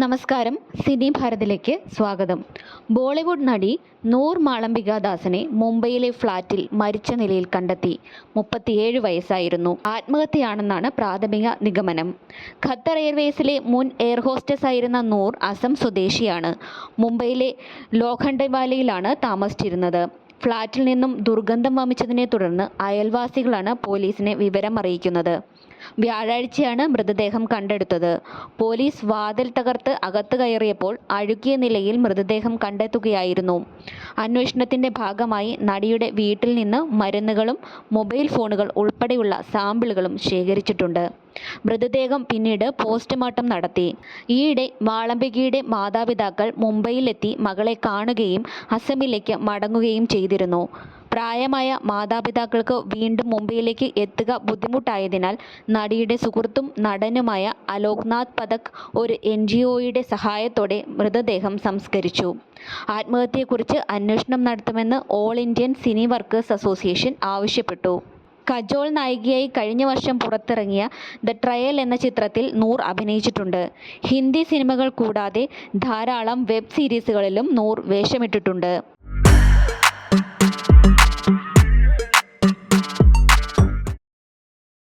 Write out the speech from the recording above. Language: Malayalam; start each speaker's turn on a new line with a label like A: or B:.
A: നമസ്കാരം. സിനി ഭാരതിലേക്ക് സ്വാഗതം. ബോളിവുഡ് നടി നൂർ മാളംബിക ദാസിനെ മുംബൈയിലെ ഫ്ളാറ്റിൽ മരിച്ച നിലയിൽ കണ്ടെത്തി. മുപ്പത്തിയേഴ് വയസ്സായിരുന്നു. ആത്മഹത്യയാണെന്നാണ് പ്രാഥമിക നിഗമനം. ഖത്തർ എയർവേസിലെ മുൻ എയർ ഹോസ്റ്റസ് ആയിരുന്ന നൂർ അസം സ്വദേശിയാണ്. മുംബൈയിലെ ലോഖണ്ഡവാലയിലാണ് താമസിച്ചിരുന്നത്. ഫ്ളാറ്റിൽ നിന്നും ദുർഗന്ധം വമിച്ചതിനെ തുടർന്ന് അയൽവാസികളാണ് പോലീസിനെ വിവരം അറിയിക്കുന്നത് വ്യാഴാഴ്ചയാണ് മൃതദേഹം കണ്ടെടുത്തത്. പോലീസ് വാതിൽ തകർത്ത് അകത്ത് കയറിയപ്പോൾ അഴുകിയ നിലയിൽ മൃതദേഹം കണ്ടെത്തുകയായിരുന്നു. അന്വേഷണത്തിന്റെ ഭാഗമായി നടിയുടെ വീട്ടിൽ നിന്ന് മരുന്നുകളും മൊബൈൽ ഫോണുകൾ ഉൾപ്പെടെയുള്ള സാമ്പിളുകളും ശേഖരിച്ചിട്ടുണ്ട്. മൃതദേഹം പിന്നീട് പോസ്റ്റ്മോർട്ടം നടത്തി. ഈയിടെ വാളംബികയുടെ മാതാപിതാക്കൾ മുംബൈയിലെത്തി മകളെ കാണുകയും അസമിലേക്ക് മടങ്ങുകയും ചെയ്തിരുന്നു. പ്രായമായ മാതാപിതാക്കൾക്ക് വീണ്ടും മുംബൈയിലേക്ക് എത്തുക ബുദ്ധിമുട്ടായതിനാൽ നടിയുടെ സുഹൃത്തും നടനുമായ അലോക്നാഥ് പഥക് ഒരു എൻ ജി ഒയുടെ സഹായത്തോടെ മൃതദേഹം സംസ്കരിച്ചു. ആത്മഹത്യയെക്കുറിച്ച് അന്വേഷണം നടത്തുമെന്ന് all Indian cine workers association ആവശ്യപ്പെട്ടു. കജോൾ നായികയായി കഴിഞ്ഞ വർഷം പുറത്തിറങ്ങിയ ദ ട്രയൽ എന്ന ചിത്രത്തിൽ നൂർ അഭിനയിച്ചിട്ടുണ്ട്. ഹിന്ദി സിനിമകൾ കൂടാതെ ധാരാളം വെബ് സീരീസുകളിലും നൂർ വേഷമിട്ടിട്ടുണ്ട്.